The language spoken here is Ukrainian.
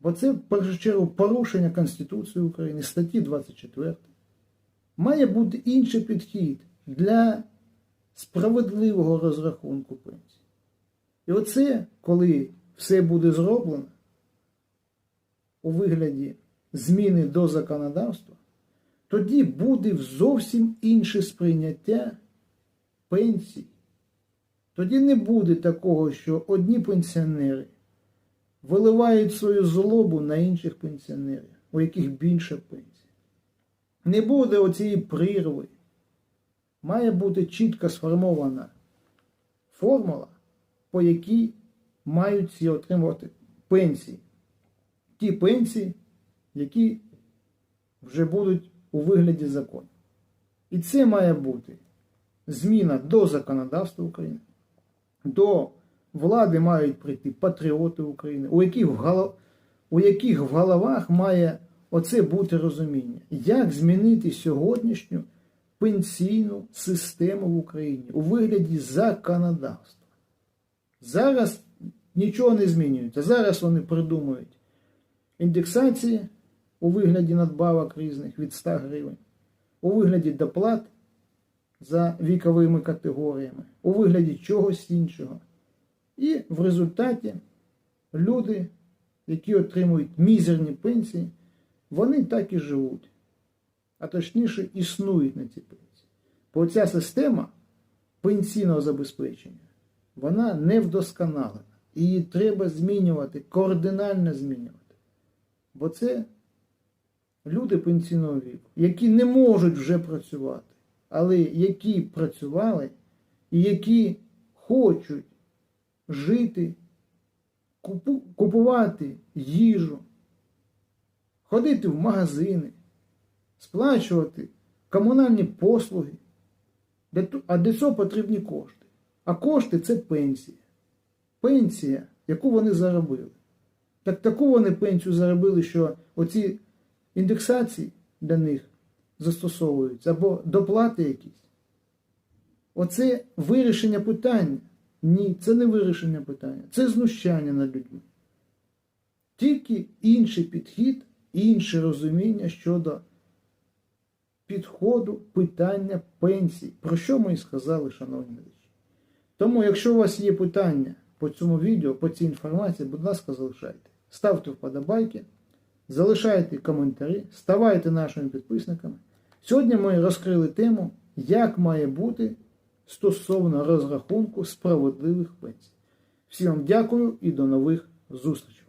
Бо це в першу чергу порушення Конституції України, статті 24. Має бути інший підхід для справедливого розрахунку пенсій. І оце, коли все буде зроблено у вигляді зміни до законодавства, тоді буде зовсім інше сприйняття пенсій. Тоді не буде такого, що одні пенсіонери виливають свою злобу на інших пенсіонерів, у яких більше пенсій. Не буде оцієї прірви. Має бути чітко сформована формула, по якій мають всі отримувати пенсії. Ті пенсії, які вже будуть у вигляді закону. І це має бути зміна до законодавства України. До влади мають прийти патріоти України, у яких в, голов... у яких в головах має оце бути розуміння, як змінити сьогоднішню пенсійну систему в Україні у вигляді законодавства. Зараз нічого не змінюється. Зараз вони придумують індексації у вигляді надбавок різних від 100 гривень, у вигляді доплат за віковими категоріями, у вигляді чогось іншого. І в результаті люди, які отримують мізерні пенсії, вони так і живуть, а точніше існують на ці пенсії. Бо ця система пенсійного забезпечення, вона не вдосконалена. Її треба змінювати, кардинально змінювати. Бо це люди пенсійного віку, які не можуть вже працювати, але які працювали і які хочуть жити, купувати їжу, ходити в магазини, сплачувати комунальні послуги. А для цього потрібні кошти. А кошти це пенсія. Пенсія, яку вони заробили. Так таку вони пенсію заробили, що оці індексації для них застосовуються або доплати якісь. Оце вирішення питання. Ні, це не вирішення питання, це знущання над людьми. Тільки інший підхід, інше розуміння щодо підходу питання пенсій, про що ми і сказали, шановні глядачі. Тому, якщо у вас є питання по цьому відео, по цій інформації, будь ласка, залишайте. Ставте вподобайки, залишайте коментарі, ставайте нашими підписниками. Сьогодні ми розкрили тему, як має бути стосовно розрахунку справедливих пенсій. Всім дякую і до нових зустрічей.